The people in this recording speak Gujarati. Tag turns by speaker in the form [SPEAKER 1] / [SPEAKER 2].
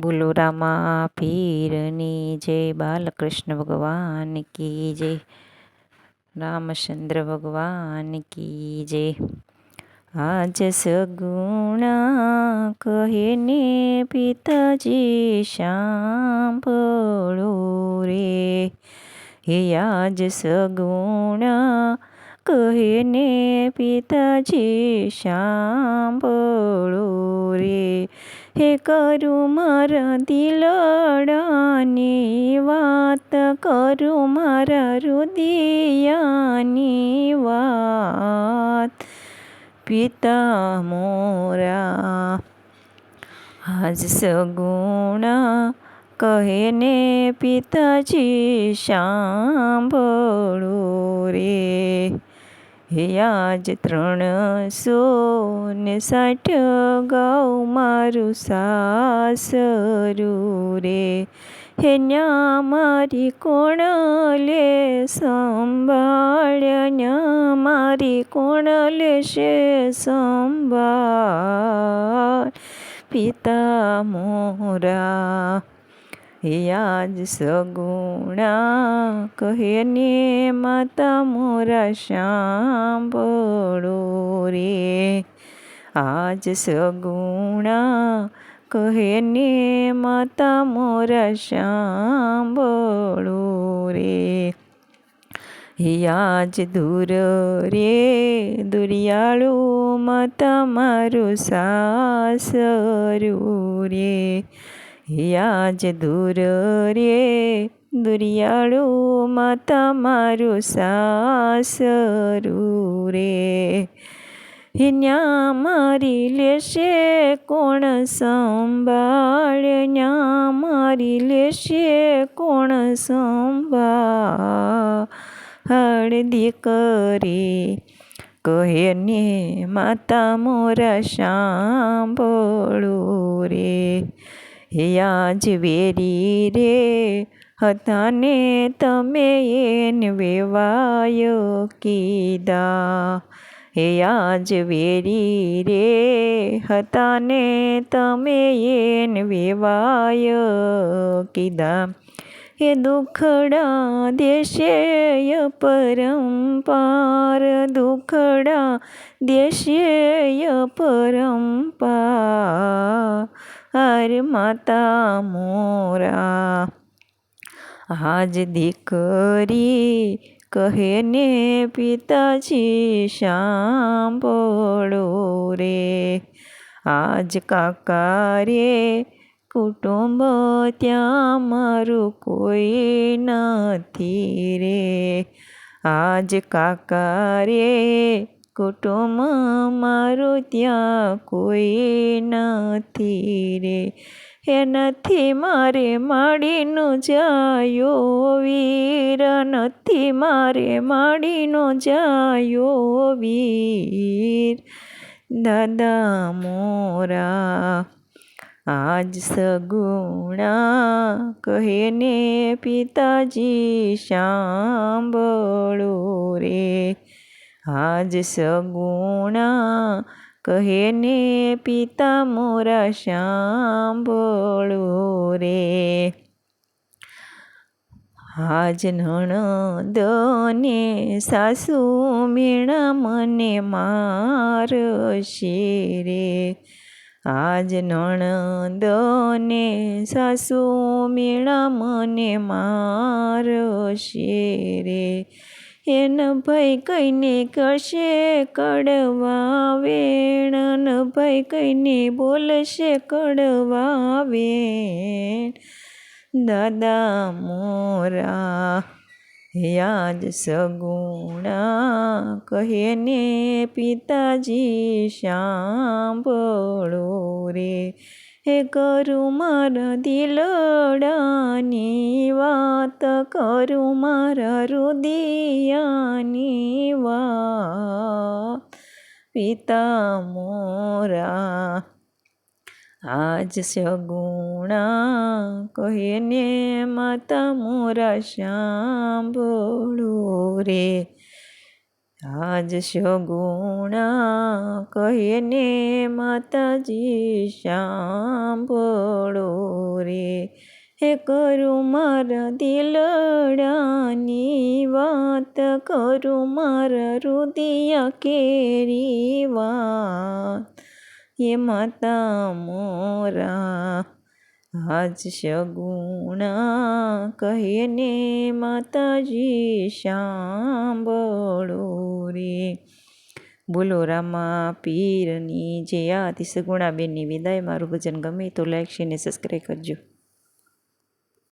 [SPEAKER 1] બોલો રામા, પીરની જય, બાલકૃષ્ણ ભગવાન કી જય, રામચંદ્ર ભગવાન કી જય. આજ સગુણા કહે ને પિતાજી સાંભળો રે. હે આજ સગુણા કહે ને પિતાજી સાંભળો રે. હે કરું મારા દિલડાની વાત કરું મારા રુદિયાની વાત પિતા મોરા આજ સગુણા કહે ને પિતાજી સાંભળો રે હે આજ ત્રણસો ને સાઠ ગાઉ મારું સાસરું રે હે ન્યા મારી કોણ લે સંભાળ્યા ન્યા મારી કોણ લેશે સંભાળ પિતા મોરા આજ સગુણા, કહે ને માતા મોરા સાંભળો રે. આજ સગુણા, કહે ને માતા મોરા સાંભળો રે. યાજ દૂર રે, દુરિયાળો માતા મારું સાસરું રે. આજ દૂર રે, દુરિયાળું માતા મારું સાસરું રે. ન્યા મારી લેશે, કોણ સંભાળ? ન્યા મારી લેશે, કોણ સંભાળ? દીકરી કહે, ને માતા મોરા સાંભળો રે. આજ વેરી રે હતા ને તમે એન વેવાય કીધા. હે આજ વેરી રે હતા ને તમે એન વેવાય કીધા. હે દુખડા દેશે પરંપાર દુખડા દેશે પરંપાર હર માતા મોરા આજ દીકરી કહે ને પિતાજી સાંભળો રે આજ કાકા રે કુટુંબ ત્યાં મારું કોઈ નથી રે આજ કાકા રે કુટુંબ મારું ત્યાં કોઈ નથી રે. હે નથી મારે માડીનું જાયો વીર, નથી મારે માડીનો જાયો વીર. દાદા મોરા, આજ સગુણા કહે ને પિતાજી સાંભળો રે. આજ સગુણ કહે ને પિતા મોરા સાંભળો રે. આજ નણદને સાસુ મીણા મને મારશે રે. આજ નણદને સાસુ મીણા મને મારશે રે. એન ભય કઈને કરશે કડવા વેણ ભય કઈને બોલશે કડવા વેણ. દાદા મોરા, યાદ સગુણા કહે ને પિતાજી, સાંભળો રે. હે કરું મારા દિલડાની વાત, કરું મારા રુદિયાની વાત. પિતા મોરા આજ સગુણા કહીને માતા મોરા સાંભળો રે. આજ સગુણા કહે ને માતાજી સાંભળો હે કરું મારા દિલડાની વાત, કરું મારા રુદિયા કેરી વાત. એ માતા મોરા, આજ સગુણા કહે ને માતાજી સાંભળો રે બોલો, રામા, પીરની જે આથી સગુણાબેનની વિદાય. મારું ભજન ગમે તો લાઈક શેર સબસ્ક્રાઈબ કરજો.